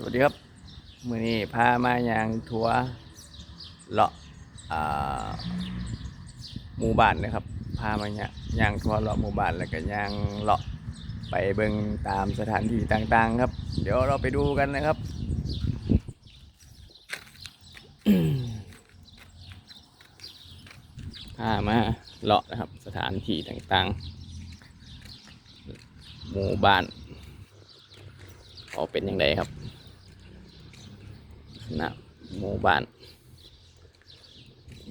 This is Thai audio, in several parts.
สวัสดีครับ มือนี้พามายางทัวร์เลาะหมู่บ้านนะครับ พามายางยางทัวร์เลาะหมู่บ้านแล้วก็ยางเลาะไปเบิ่งตามสถานที่ต่างๆ ครับ เดี๋ยวเราไปดูกันนะครับพามาเลาะนะครับ สถานที่ต่างๆ หมู่บ้านเขาเป็นยังไงครับ นะหมู่บ้าน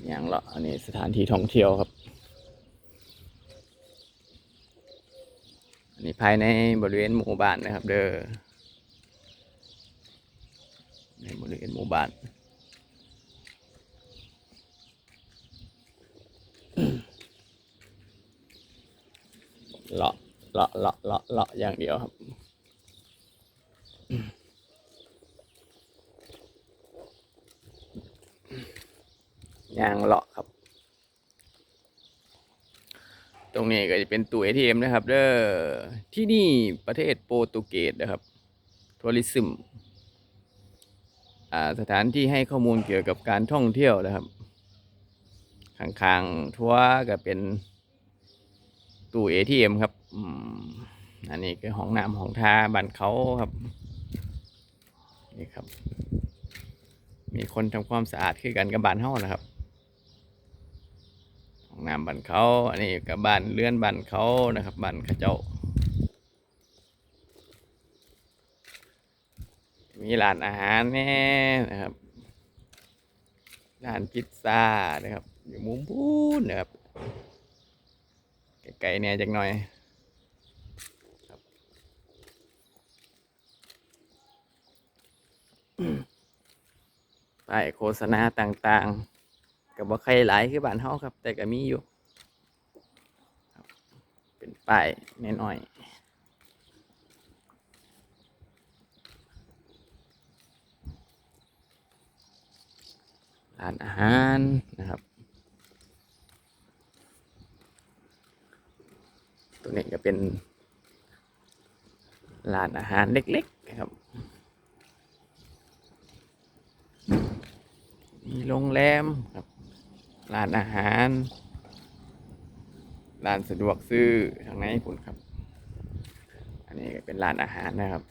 อย่างเลาะอันนี้สถานที่ท่องเที่ยวครับ อันนี้ภายในบริเวณหมู่บ้านนะครับ เด้อ ในบริเวณหมู่บ้านเลาะเลาะเลาะเลาะเลาะอย่างเดียวครับ ยางเลาะครับ ตรงนี้ก็จะเป็นตู้ ATM นะครับเด้อที่นี่ประเทศโปรตุเกสนะครับทัวริซึมอ่าสถานที่ให้ข้อมูลเกี่ยวกับการท่องเที่ยวนะครับข้างๆทัวก็เป็นตู้ ATM ครับอันนี้คือห้องน้ำห้องท่าบันเขาครับนี่ครับ มีคนทำความสะอาดคือกันกับบ้านเฮานะครับ น้ำบ้านเขาอันนี้กับบ้านเลื่อนบ้านเขานะครับบ้านข้าเจ้า มีร้านอาหารแน่นะครับร้านพิซซ่านะครับ อยู่มุมพูนนะครับไกลๆเนี่ยจักหน่อยครับป้ายโฆษณาต่างๆ กับว่าใครหลายคือบ้านเฮาครับ แต่ก็มีอยู่ เป็นป้ายน้อยๆร้านอาหารนะครับ ตัวนี้ก็เป็นร้านอาหารเล็กๆนะครับ มีโรงแรมครับ ร้านอาหาร ร้านสะดวกซื้อทางไหนคุณครับ อันนี้ก็เป็นร้านอาหารนะครับ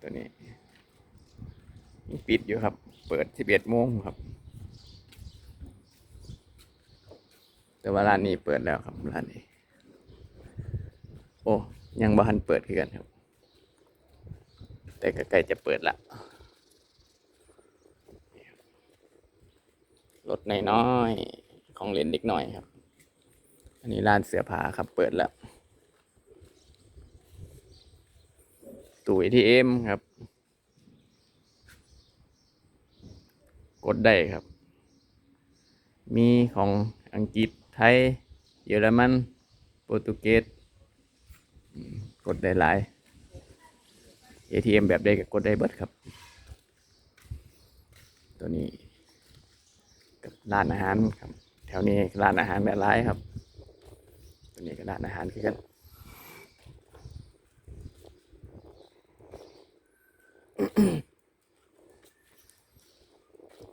ตัวนี้ปิดอยู่ครับ เปิด11โมงครับ แต่ว่าร้านนี้เปิดแล้วครับร้านนี้ โอ้ยังบ้านเปิดคือกันครับ แต่ก็ใกล้จะเปิดละ รถน้อยๆของเล่นเด็กหน่อยครับ อันนี้ร้านเสื้อผ้าครับเปิดแล้วตู้ ATM ครับ กดได้ครับ มีของอังกฤษไทย เยอรมัน โปรตุเกสกดได้หลาย ATM แบบใดก็กดได้เบิดครับ ตัวนี้ ร้านอาหารครับ แถวนี้ร้านอาหารแบบหลายครับตัวนี้ก็ร้านอาหารคือกัน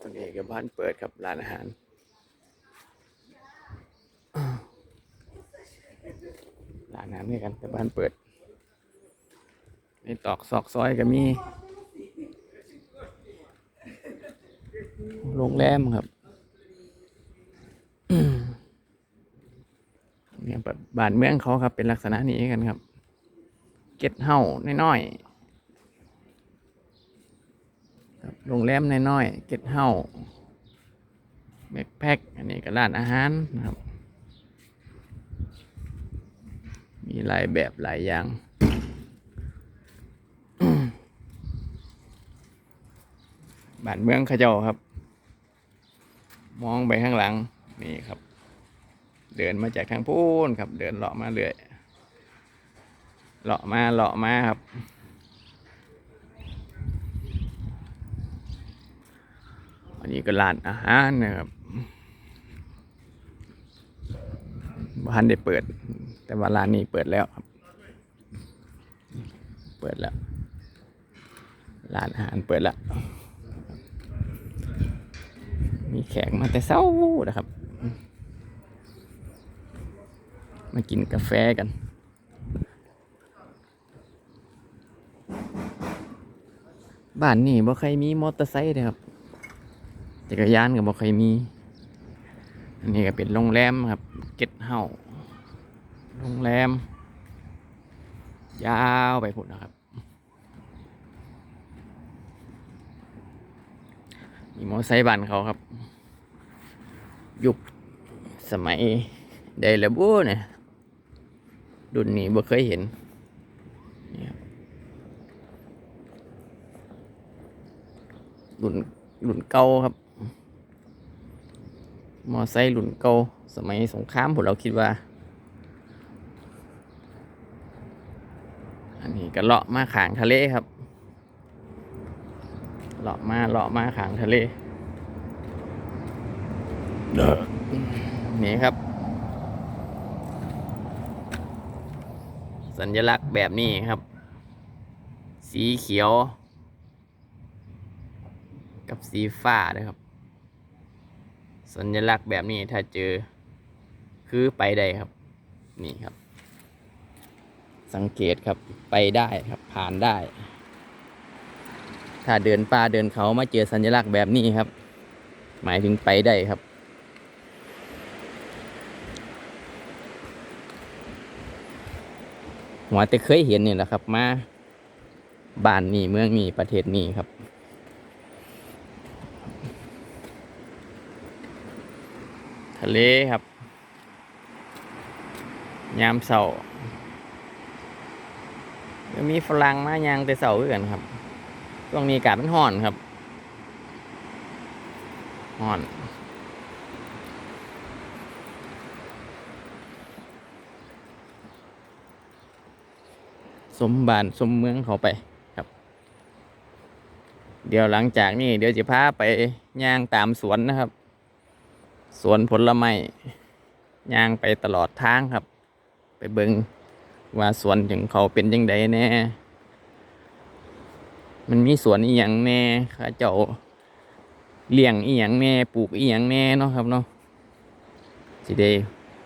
ตัวนี้ก็บ้านเปิดครับร้านอาหารร้านอาหารนี่กันแต่บ้านเปิดนี่ตอกซอกซอยก็มีโรงแรมครับ เนี่ยแบบบ้านเมืองเขาครับ เป็นลักษณะนี้กันครับ เก็ตเฮาน้อยๆครับโรงแรมน้อยๆเก็ตเฮาแบ็คแพ็คอันนี้ก็ร้านอาหารนะครับ มีหลายแบบหลายอย่างบ้านเมืองขาเจ้าครับ มองไปข้างหลังนี่ครับ เดินมาจากทางพูนครับ เดินเลาะมาเรื่อยเลาะมาเลาะมาครับอันนี้ก็ร้านอาหารนะครับบ้านได้เปิด แต่ว่าร้านนี้เปิดแล้วครับ เปิดแล้วร้านอาหารเปิดและมีแขกมาแต่เช้านะครับ มากินกาแฟกัน บ้านนี่บ่ใครมีมอเตอร์ไซค์เลยครับจักรยานก็บ่ใครมี อันนี้ก็เป็นโรงแรมครับเก็ตเฮาโรงแรม ยาวไปพุ่นนะครับ มีมอเตอร์ไซค์บ้านเขาครับ ยุคสมัยใดแล้วบูเนี่ย รุ่นนี้บ่เคยเห็นนี่ครับรุ่นรุ่นเก่าครับ มอไซค์รุ่นเก่าสมัยสงครามผมเราคิดว่า อันนี้ก็เลาะมาขางทะเลครับ เลาะมาเลาะมาขางทะเลนี่ครับ สัญลักษณ์แบบนี้ครับ สีเขียว กับสีฟ้านะครับ สัญลักษณ์แบบนี้ถ้าเจอ คือไปได้ครับ นี่ครับ สังเกตครับไปได้ครับผ่านได้ ถ้าเดินป่าเดินเขามาเจอสัญลักษณ์แบบนี้ครับ หมายถึงไปได้ครับ หัวแต่เคยเห็นนี่แหละครับ มาบ้านนี่เมืองนี่ประเทศนี่ครับ ทะเลครับ ยามเสาร์มีฝรั่งมายางแต่เสาร์ด้วยกันครับช่วงนี้อากาศมันร้อนครับร้อน สมบานสมเมืองเขาไปครับ เดี๋ยวหลังจากนี้เดี๋ยวจะพาไปย่างตามสวนนะครับ สวนผลไม้ย่างไปตลอดทางครับ ไปเบิงว่าสวนของเขาเป็นยังไงแน่มันมีสวนอีหยังแน่ข้าเจ้าเลี้ยงอีหยังแน่ปลูกอีหยังแน่เนาะครับเนาะสิได้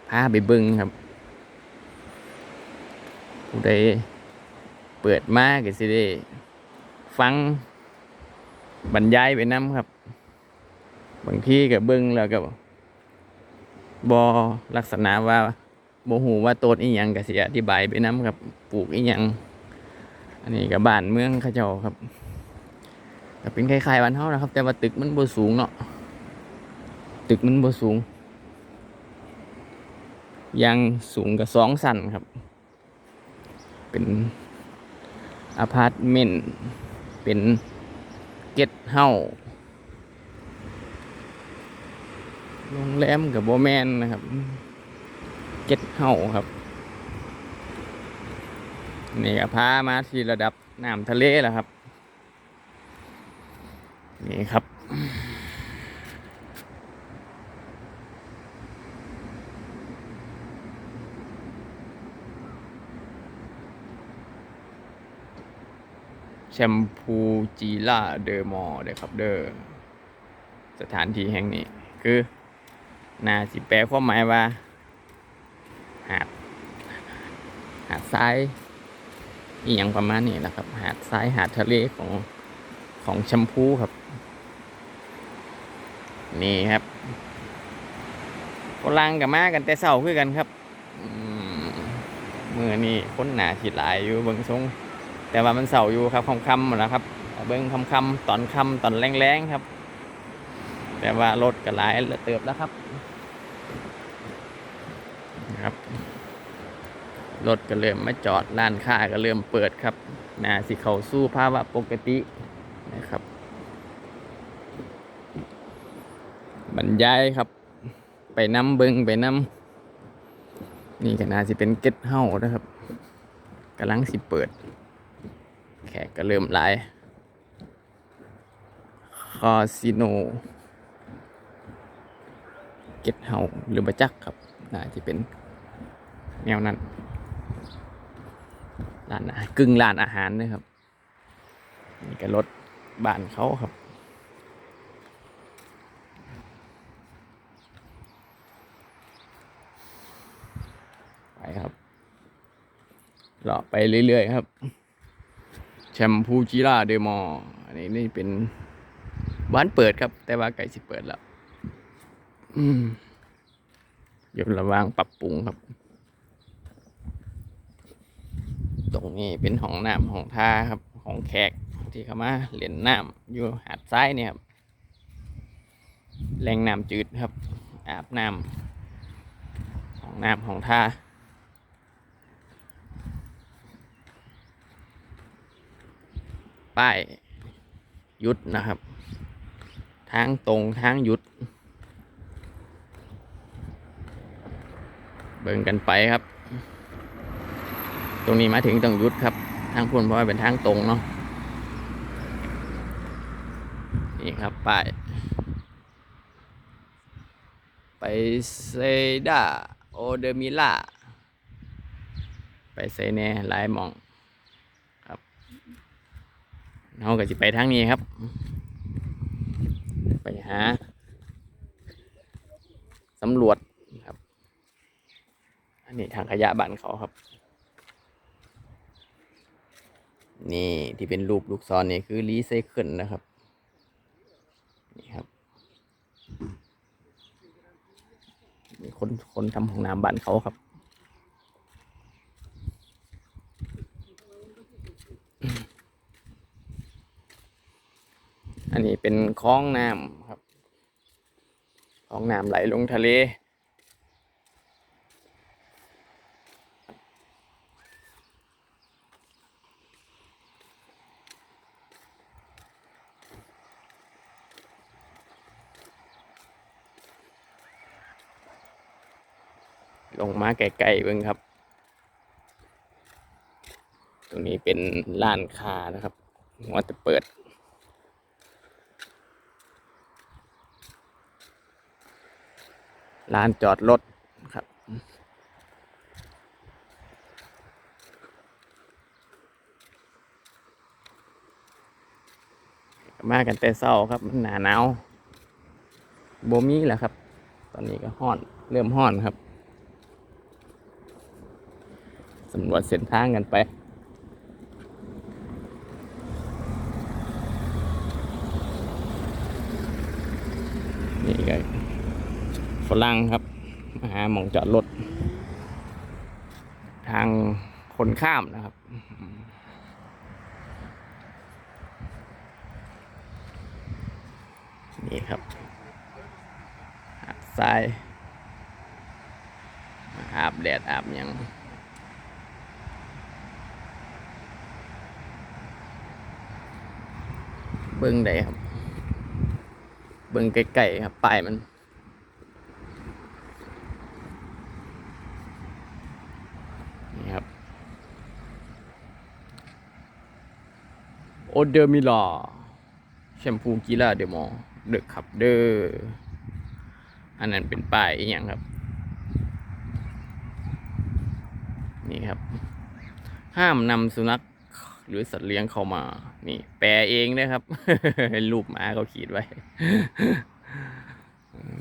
พาไปเบิงครับผู้ใด เปิดมาก็สิได้ฟังบรรยายไปน้ำครับ บางทีก็เบิ่งแล้วก็บอลักษณะว่าโมหูว่าต้นอีหยังก็สิอธิบายไปน้ำครับ ปลูกอีหยัง อันนี้ก็บ้านเมืองขาเจ้าครับก็เป็นคล้ายๆบ้านเฮานะครับ แต่ว่าตึกมันบ่สูงเนาะตึกมันบ่สูงยังสูงกับสองสันครับ เป็น อพาร์ตเมนต์เป็นเก็ตเฮาโรงแรมกับโบแมนนะครับเก็ตเฮาครับ นี่ก็พามาที่ระดับน้ำทะเลแล้วครับ นี่ครับ แชมพูจีล่าเดอร์มอเด้อครับเด้อสถานที่แห่งนี้ คือนาสิแปลความหมายว่า หาด หาดทรายอีหยังประมาณนี้แหละครับ หาดทรายหาดทะเลของของแชมพูครับ นี่ครับฝรั่งกับมากันแต่เศร้าคือกันครับมือนี่คนหนาสิหลายอยู่เบิงทรง แต่ว่ามันเสาอยู่ครับคำๆหมดแล้วครับ เบิ้งคำๆตอนคำตอนแรงๆครับ แต่ว่ารถก็หลายเติบแล้วครับนะครับรถก็เริ่มมาจอดร้านค้าก็เริ่มเปิดครับนาสิเขาสู้ภาวะปกตินะครับ บรรยายครับ ไปน้ำเบิงไปน้ำนี่ก็นาสิเป็นเก็ตเฮานะครับกำลังสิเปิด แขกก็เริ่มหลาย คาสิโน เก็ตเฮาหรือบัจักครับ น่าจะเป็นแนวนั้น ร้านกึ่งร้านอาหารนะครับ นี่ก็รถบ้านเขาครับไปครับเลาะไปเรื่อยๆครับ มพูจิราเดมออันนี้นี่เป็นบ้านเปิดครับ แต่ว่าไก่สิเปิดแล้วอยู่ระหว่างปรับปรุงครับ ตรงนี้เป็นห้องน้ำห้องท่าครับของแขกที่เขามาเล่นน้ำอยู่หาดทรายเนี่ยครับแหล่งน้ำจืดครับ อาบน้ำห้องน้ำห้องท่า ป้ายยุดนะครับ ทางตรงทางยุด เบิ่งกันไปครับ ตรงนี้มาถึงต้องยุดครับ ทางพุ่นเพราะว่าเป็นทางตรงเนาะนี่ครับป้ายไปเซดาโอเดมิล่าไปเซเน่หลายมอง เราก็จะไปทางนี้ครับ ไปหาสำรวจครับ อันนี้ทางขยะบ้านเขาครับ นี่ที่เป็นรูปลูกศรนี่คือรีไซเคิลนะครับ นี่ครับมีคนคนทำห้องน้ำบ้านเขาครับ อันนี้เป็นคลองน้ำครับคลองน้ำไหลลงทะเล ลงมาไกลๆเบิ่งครับ ตรงนี้เป็นร้านค้านะครับหัวจะเปิด ลานจอดรถครับ มากันแต่เศร้าครับมันหนาหนาวโบมีแหละครับ ตอนนี้ก็ห้อน เริ่มห้อนครับสำรวจเส้นทางกันไป นี่ก็ ฝรั่งครับมาหาหมองจอดรถทางคนข้ามนะครับ นี่ครับหาดทรายอาบแดดอาบหยังเบิ้งได้ครับ เบิ้งใกล้ๆครับป้ายมันครับ โอเดอร์มิลาแชมพูกีฬาเดมอเดอะขับเดอร์อันนั้นเป็นป้ายอย่างครับ นี่ครับ ห้ามนำสุนัขหรือสัตว์เลี้ยงเข้ามา นี่ แปลเองนะครับรูปหมาเขาขีดไว้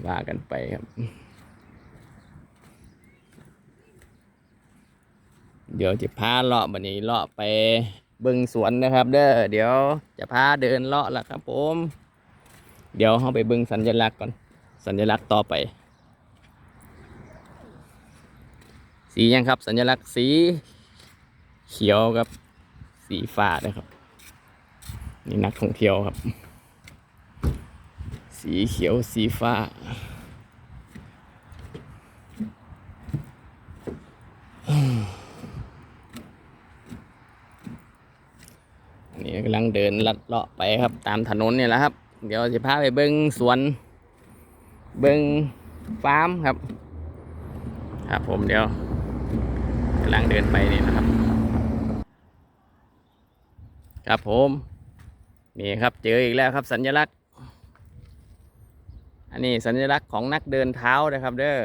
ว่ากันไปครับ เดี๋ยวจะพาเลาะบันนี้เลาะไป เบิ่งสวนนะครับ เด้อเดี๋ยวจะพาเดินเลาะละครับ ผม เดี๋ยวเราไปเบิ่งสัญลักษณ์ก่อน สัญลักษณ์ต่อไป สียังครับ สัญลักษณ์สีเขียวกับ สีฟ้านะครับ นี่นักท่องเที่ยวครับ สีเขียวสีฟ้า นี่ กำลังเดินลัดเลาะไปครับ ตามถนนเนี่ยแหละครับ เดี๋ยวจะพาไปเบิ้งสวน เบิ้งฟาร์มครับ ครับผมเดี๋ยวกำลังเดินไปนี่นะครับ ครับผม นี่ครับเจออีกแล้วครับสัญลักษณ์ อันนี้สัญลักษณ์ของนักเดินเท้านะครับ เด้อ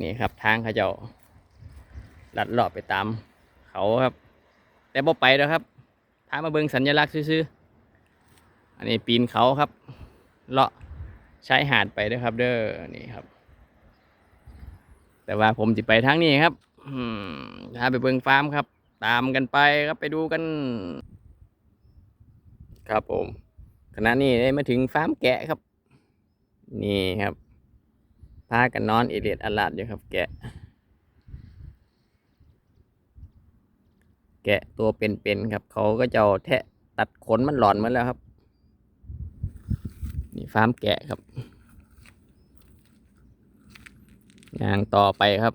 นี่ครับทางเขาเจ้าลัดเลาะไปตามเขาครับ แต่บ่ไปแล้วครับามาเบิงสัญลักษณ์ซื่อๆอันนี้ปีนเขาครับ เลาะใชายหาดไปด้อครับ เด้อนี่ครับ แต่ว่าผมจะไปทางนี้ครับอืมพาไปเบิงฟาร์มครับ ตามกันไปครับไปดูกัน ครับผมขณะนี้ได้มาถึงฟาร์มแกะครับ นี่ครับพากันนอนเอเลียดอลาดอยู่ครับแกะ แกะตัวเป็นๆครับ เขาก็จะแทะตัดขนมันหลอนมาแล้วครับ นี่ฟาร์มแกะครับยางต่อไปครับ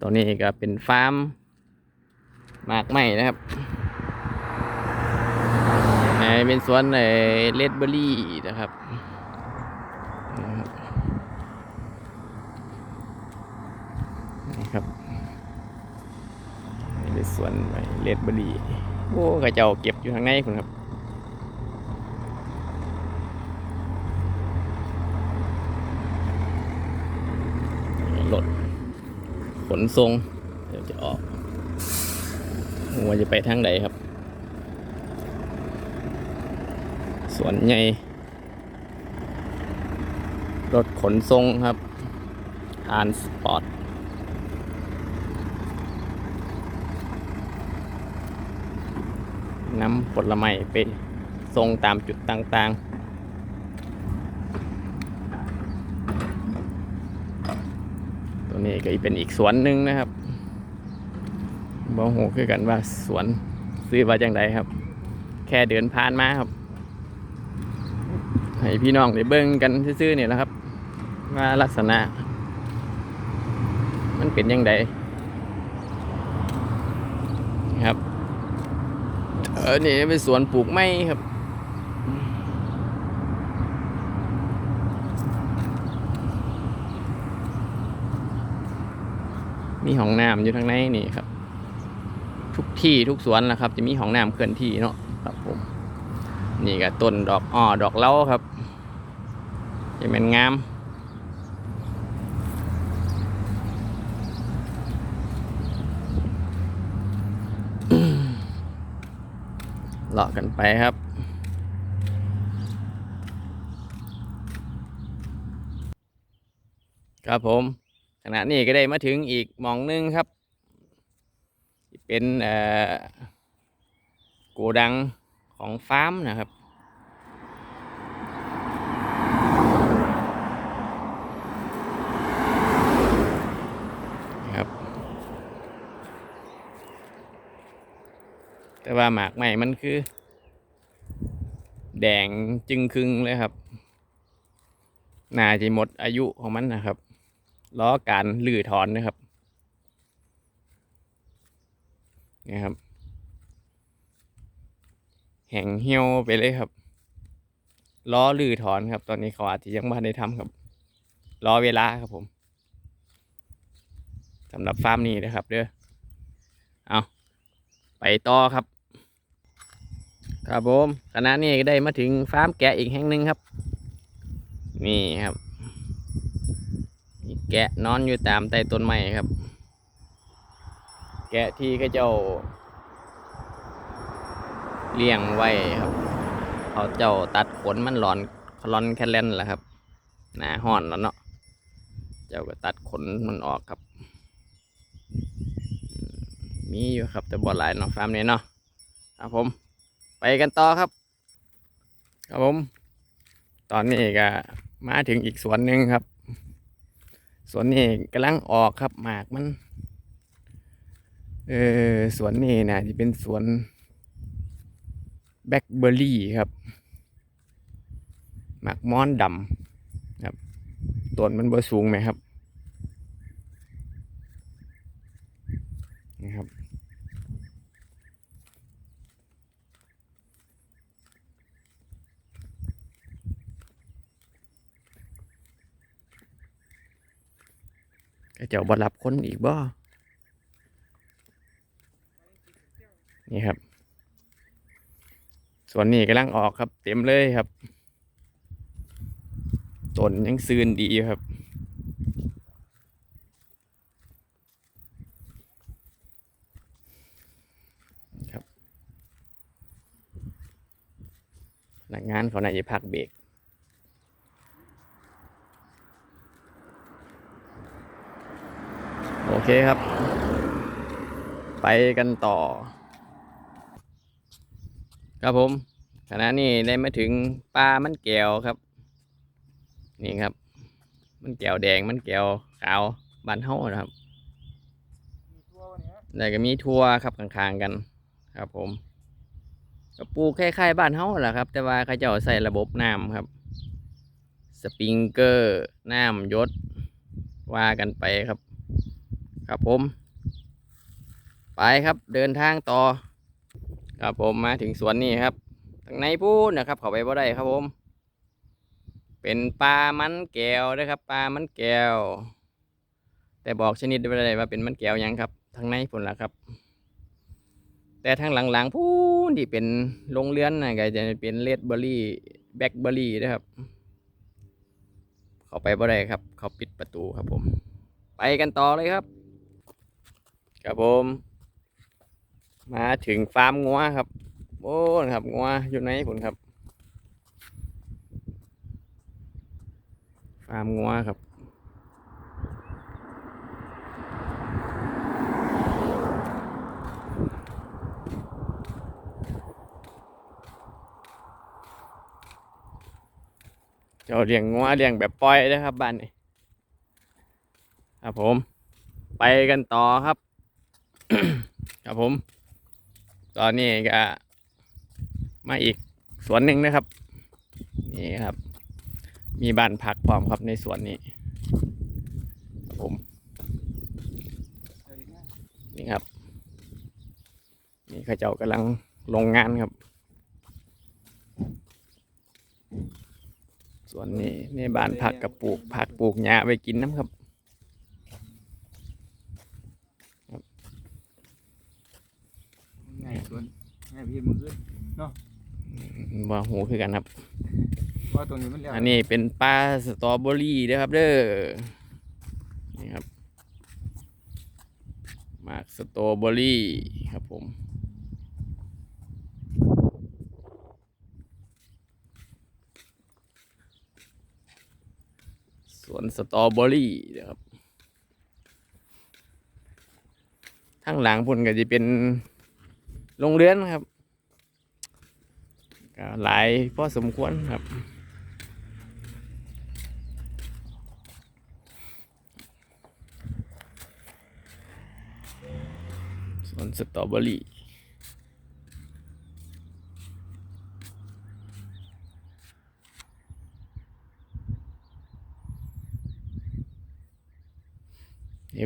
ตัวนี้ก็เป็นฟาร์มหมากไหมนะครับในเป็นสวนในเลดเบอรี่นะครับนี่ครับนี่เป็น สวนเลดเบอรี่โอ้กระเจ้าเก็บอยู่ข้างในคุณครับรถขนทรงเดี๋ยวจะออกว่าจะไปทางไหนครับ สวนใหญ่รถขนทรงครับทานสปอร์ต น้ำผลไม้ไปทรงตามจุดต่างๆตัวนี้ก็เป็นอีกสวนหนึ่งนะครับบองหูคือกันว่าสวนซื้อมาจังไดครับ แค่เดินผ่านมาครับ ให้พี่น้องได้เบิ่งกันซื่อๆเนี่ยนะครับ ว่าลักษณะ มันเป็นยังไงครับ เออนี่เป็นสวนปลูกไม้ครับ มีห้องน้ำอยู่ทางในนี่ครับ ทุกที่ทุกสวนนะครับ จะมีห้องน้ำเคลื่อนที่เนาะครับผม นี่ก็ต้นดอกอ้อดอกเล้าครับจะเป็นงาม เลาะกันไปครับครับผมขณะนี้ก็ได้มาถึงอีกมองหนึงครับ เป็นโกดังของฟาร์มนะครับ แต่ ว่าหมากใหม่มันคือ แดงจึงครึงเลยครับน่าจะหมดอายุของมันนะครับล้อการลื้อถอนนะครับนี่ครับ แห่งเหี่ยวไปเลยครับ ล้อลื้อถอนครับ ตอนนี้เขาอาจจะยังไม่ได้ทำครับ รอเวลาครับผมสำหรับฟาร์มนี้นะครับ เด้อเอาไปต่อครับ ครับผมขณะนี้ก็ได้มาถึงฟาร์มแกะอีกแห่งหนึ่งครับ นี่ครับแกะนอนอยู่ตามใต้ต้นไม้ครับ แกะที่ก็เจ้า เลี้ยงไว้ครับเขาเจ้าตัดขนมันหลอนคลอนแคลนแหละครับหนาห้อนแล้วเนาะเจ้าก็ตัดขนมันออกครับมมีอยู่ครับแต่บ่หลายเนาะฟาร์มนี้เนาะครับผม ไปกันต่อครับ ครับผม ตอนนี้ก็มาถึงอีกสวนหนึ่งครับ สวนนี้กำลังออกครับหมากมัน เออสวนนี้นะที่เป็นสวนแบล็คเบอร์รี่ครับหมากม้อนดำครับต้นมันบ่สูงไหมครับนะครับ เจ้าบ่รับคนอีกบ่ นี่ครับ ส่วนนี้กำลังออกครับ เต็มเลยครับ ต้นยังซืนดีครับคนักงานเขาน่าจะพักเบรก เคครับ ไปกันต่อ ครับผมขณะนี้ได้มาถึงปลามันแก้วครับ นี่ครับ มันแก้วแดงมันแก้วขาวบานเฮานะครับมีตัวเนี้ยแล้วก็มีทัวครับข้างๆกัน ครับ ผมก็ปลูกคล้ายๆบ้านเฮาแหละครับ แต่ว่าเขาจ้าใส่ระบบน้ำครับ สปริงเกอร์น้ำยศว่ากันไปครับ ครับผม ไปครับเดินทางต่อ ครับผมมาถึงสวนนี่ครับทางในพูดนะครับ เขาไปบ่ได้ครับผม เป็นปลามันแก้วนะครับปลามันแก้ว แต่บอกชนิดไม่ได้ว่าเป็นมันแก้วยังครับทางในพุ่นละครับ แต่ทางหลังๆพูนที่เป็นโรงเรือนนะก็จะเป็นเลดเบอรี่แบล็คเบอรี่นะครับ เขาไปบ่ได้ครับ เขาปิดประตูครับผม ไปกันต่อเลยครับ ครับผม มาถึงฟาร์มงัวครับ โอ้ครับงัวอยู่ไหนผมครับ ฟาร์มงัวครับเจ้าเลี้ยงงัวเลี้ยงแบบปล่อยนะครับบ้านนี้ครับผม ไปกันต่อครับ ครับผม ตอนนี้ก็มาอีกสวนหนึ่งนะครับ นี่ครับ มีบ้านพักพร้อมครับในสวนนี้ครับผม นี่ครับ นี่ข้าเจ้ากำลังลงงานครับสวนนี้ในบ้านพักกับปลูกผักปลูกหญ้าไว้กินน้ำครับ ง่ายส่วนง่ายพี่มือขึ้นว่าหูคือกันครับเพราะว่าตรงนี้มันเรียกอันนี้เป็นปลาสตรอเบอรี่นะครับ เด้อ นี่ครับหมากสตรอเบอรี่ครับผม สวนสตรอเบอรี่นะครับทางหลังพุ่นก็จะเป็น โรงเรือนครับก็หลายพอสมควรครับ สวนสตรอเบอรี่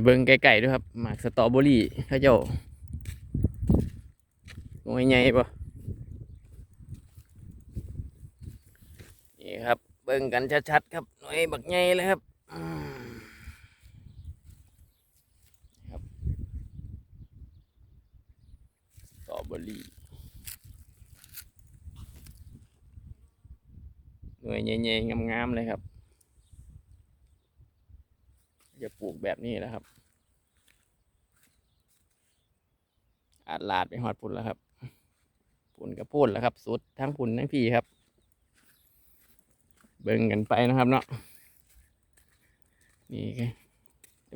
เบิ้งไก่ๆด้วยครับหมากสตรอเบอรี่ข้าเจ้า หน่วยใหญ่ปะนี่ครับ เบิ้งกันชัดๆครับหน่วยบักใหญ่เลยครับอืมสตรอเบอรี่หน่วยใหญ่ๆงามๆเลยครับจะปลูกแบบนี้แล้วครับ อาดลาดไปหอดพุ่นแล้วครับ พุ่นกับพุ่นแล้วครับ สุดทั้งพุ่นทั้งพี่ครับ เบิ่งกันไปนะครับเนาะนี่ไง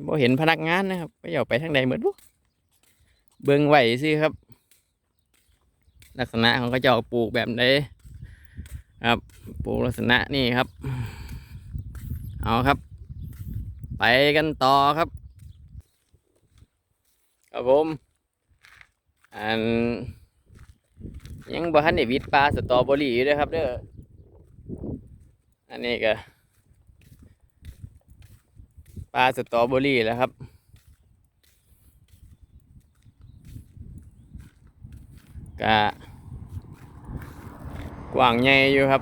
บ่เห็นพนักงานนะครับไปเอาไปทางใดเหมือนบุเบิ่งไหวสิครับ ลักษณะของเขาจ้าปลูกแบบไหนครับปลูกลักษณะนี่ครับ เอาครับ ไปกันต่อครับครับผมอัน ยังบ่ทันได้วิดปลาสตรอเบอรี่อยู่เด้อครับเด้ออันนี้ก็ปลาสตรอเบอรี่แล้วครับก็กว้างใหญ่อยู่ครับ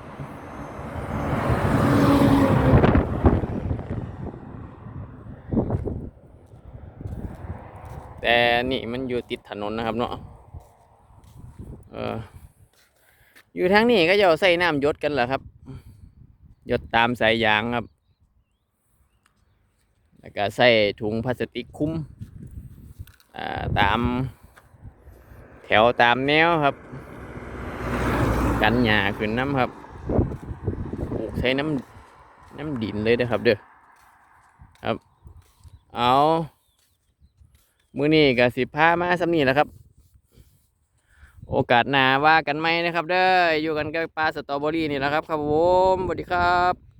แต่นี่มันอยู่ติดถนนนะครับเนาะ เออ อยู่ทางนี้ก็จะเอาใส่น้ำยศกันเหรอครับยดตามสายยางครับ แล้วก็ใส่ถุงพลาสติกคุ้มาตามแถวตามแนวครับ กันหญ้าขึ้นน้ำครับใช้น้ำน้ำดินเลยนะครับเด้อครับ เอา มือนี้กับสิพามาสำนีแล้วครับ โอกาสหน้าว่ากันไหมนะครับ เด้ออยู่กันกับปลาสตรอเบอรี่นี่แหละครับครับผมสวัสดีครับ